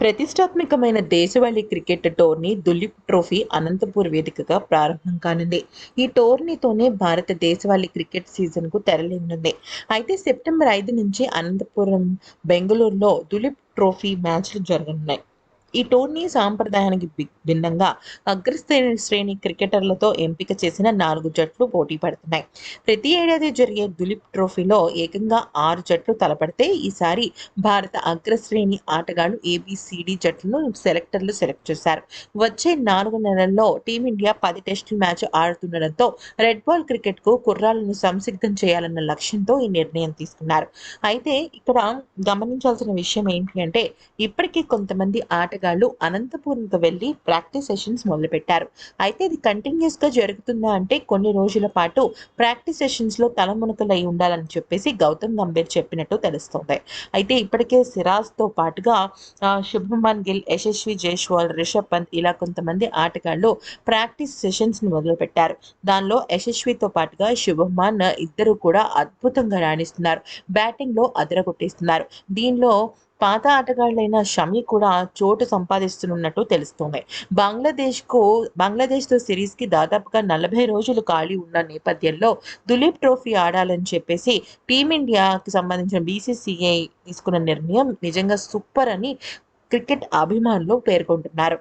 ప్రతిష్టాత్మకమైన దేశవాళీ cricket tourney Duleep trophy Anantapur వేదికగా ప్రారంభం కానుంది. ఈ టోర్నీతోనే భారత దేశవాళీ క్రికెట్ సీజన్కు తెరలేనుంది. అయితే సెప్టెంబర్ ఐదు నుంచి అనంతపురం బెంగళూరులో దులీప్ ట్రోఫీ మ్యాచ్లు జరగనున్నాయి. ఈ టోర్నీ సాంప్రదాయానికి భిన్నంగా అగ్రశ్రేణి శ్రేణి క్రికెటర్లతో ఎంపిక చేసిన నాలుగు జట్లు పోటీ పడుతున్నాయి. ప్రతి ఏడాది జరిగే దులీప్ ట్రోఫీలో ఏకంగా ఆరు జట్లు తలపడితే ఈసారి భారత అగ్రశ్రేణి ఆటగాళ్ళు ఏబిసిడి జట్లను సెలెక్టర్లు సెలెక్ట్ చేశారు. వచ్చే నాలుగు నెలల్లో టీమిండియా పది టెస్టుల మ్యాచ్ ఆడుతుండడంతో రెడ్ బాల్ క్రికెట్కు కుర్రాళ్ళను సంసిద్ధం చేయాలన్న లక్ష్యంతో ఈ నిర్ణయం తీసుకున్నారు. అయితే ఇక్కడ గమనించాల్సిన విషయం ఏంటి అంటే ఇప్పటికీ కొంతమంది ఆట ఆటగాళ్ళు అనంతపురంకు వెళ్ళి ప్రాక్టీస్ సెషన్స్ మొదలుపెట్టారు. అయితే ఇది కంటిన్యూస్గా జరుగుతుందా అంటే కొన్ని రోజుల పాటు ప్రాక్టీస్ సెషన్స్లో తలమునకలై ఉండాలని చెప్పేసి గౌతమ్ గంభీర్ చెప్పినట్టు తెలుస్తోంది. అయితే ఇప్పటికే సిరాజ్తో పాటుగా శుభమన్ గిల్ యశస్వి జైస్వాల్ రిషబ్ పంత్ ఇలా కొంతమంది ఆటగాళ్ళు ప్రాక్టీస్ సెషన్స్ని మొదలుపెట్టారు. దానిలో యశస్వితో పాటుగా శుభమన్ ఇద్దరు కూడా అద్భుతంగా రాణిస్తున్నారు. బ్యాటింగ్లో అదరగొట్టేస్తున్నారు. దీనిలో పాత ఆటగాళ్ళైన షమి కూడా చోటు సంపాదిస్తున్నట్టు తెలుస్తోంది. బంగ్లాదేశ్కు బంగ్లాదేశ్తో సిరీస్కి దాదాపుగా నలభై రోజులు ఖాళీ ఉన్న నేపథ్యంలో దులీప్ ట్రోఫీ ఆడాలని చెప్పేసి టీమిండియాకి సంబంధించిన బీసీసీఐ తీసుకున్న నిర్ణయం నిజంగా సూపర్ అని క్రికెట్ అభిమానులు పేర్కొంటున్నారు.